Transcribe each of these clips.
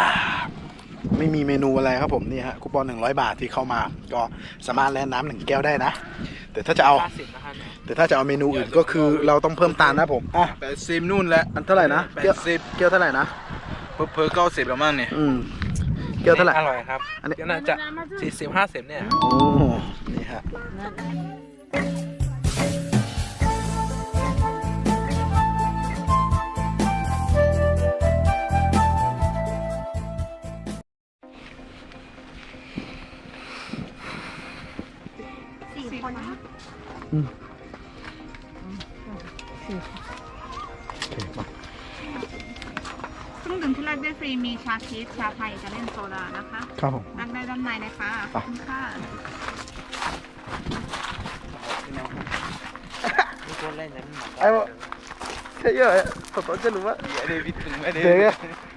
อ่าไม่มีเมนูอะไรครับผมนี่ฮะคูปอง100บาทที่เข้ามา ก็สามารถแลกน้ำหนึ่งแก้วได้นะ แต่ถ้าจะเอาห้าสิบนะครับแต่ถ้าจะเอาเมนูอื่นก็คือเราต้องเพิ่มตาลนะผมอะแปดสิบนู่นแหละอันเท่าไหร่นะแปแก้วดสิบแก้วเท่าไหร่นะเพอเพอเก้าสิบแล้วมั้งเนี่ยอืมแก้วเท่าไหร่ อร่อยครับอันนี้ ก็น่าจะสี่สิบห้าสิบเนี่ย โอ้นี่ฮะ สี่คนนะโอเคมาเครื่องดื่มที่แรกได้ฟรีมีชาชีสชาไทยจะเล่นโซดานะคะครับผม นั่งได้ด้านในนะคะขอบคุณค่ะมีคนเล่นนั้นหมดไอ้บอกใช่เยอะผมต้องจะรู้ว่าเดี๋ยวพี่ถึงไม่ได้เดี๋ยวอันยังอันยังกูเมาหรอกยังถอดล้อ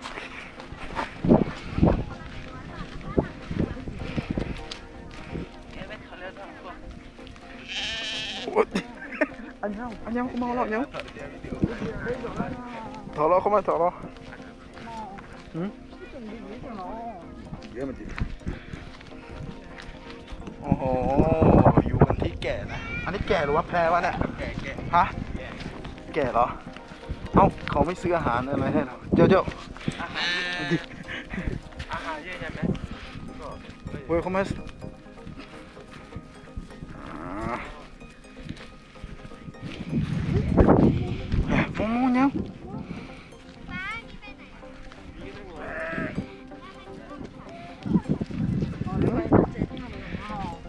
เข้ามาถอดล้อหืมเยอะมันจิโอ้โห อยู่กันที่แก่นะ อันนี้แก่หรือว่าแพรวะเนี่ย แก่แก่ฮะ แก่เหรอ เอ้า เขาไม่ซื้ออาหารอะไรให้เราเดี๋ยวเดี๋ยวดิอาหารเยอะใช่ไหมเว้ยเขาม แหม่ฟงมูยัง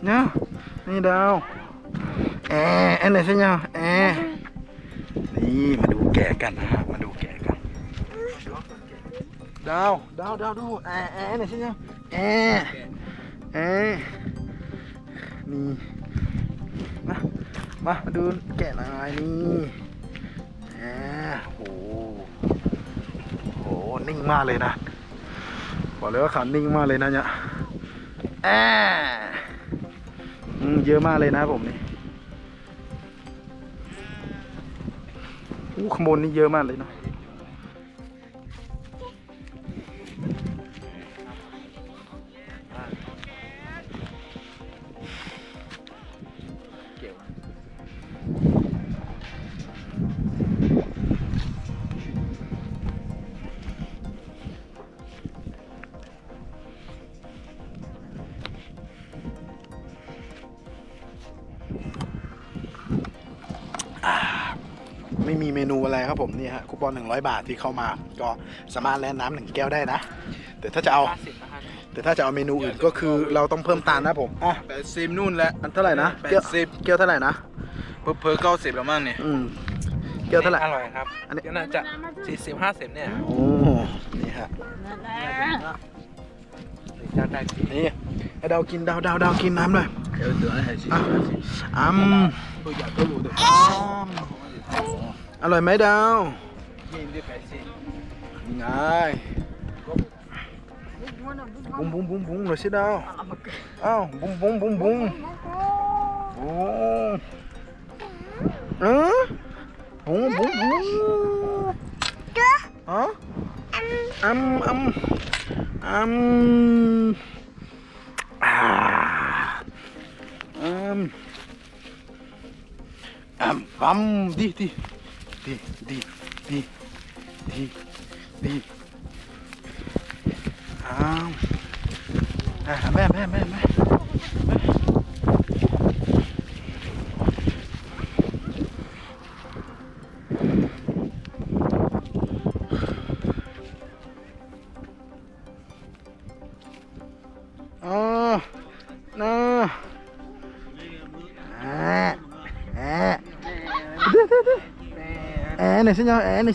เนี่ยนี่ดาวแอร์แอร์ไหนสิเนี่ยแอร์นี่มาดูแกะกันนะฮะมาดูแกะกันดาวดาวดาวดูแอร์แอร์ไหนสิเนี่ยแอร์แอร์นี่มามามาดูแกะหน่อยนี่ โอ้โหโอ้โห นิ่งมากเลยนะ บอกเลยว่าขานิ่งมากเลยนะเนี่ยแอืมเยอะมากเลยนะผมนี่อู้ขางบวนนี่เยอะมากเลยเนาะ ไม่มีเมนูอะไรครับผมนี่ฮะคูปอง100 บาทที่เข้ามา ก็สามารถแลกน้ำหนึ่งแก้วได้นะ แต่ถ้าจะเอาห้าสิบนะครับแต่ถ้าจะเอาเมนูอื่นก็คือเราต้องเพิ่มตาลนะผมอะแปดสิบนู่นแหละอันเท่าไหร่นะแปดแก้วสิบแก้วเท่าไหร่นะเพอเพอเก้าสิบแล้วมั้งเนี่ยอืมแก้วเท่าไหร่อร่อยครับ อันนี้ก็น่าจะสี่สิบห้าสิบเนี่ยโอ้นี่ฮะจะได้กินนี่ให้ดาวกินดาวดาวดาวกินน้ำหน่อยเดี๋ยวเดี๋ยวให้สิอะอ้ำตัวใหญ่ก็รู้ด้วยอร่อยไหมดา วยินดีแปดสิบนี่ไงบุ้งบุ้งบุ้งบุ้งหน่อยสิดาวอ้าวบุ้งบุ้งบุ้ง บุ้งโอ้เออบุ้งบุ้งบุ้ แอะหน่อยสิเนาะแอะหน่อย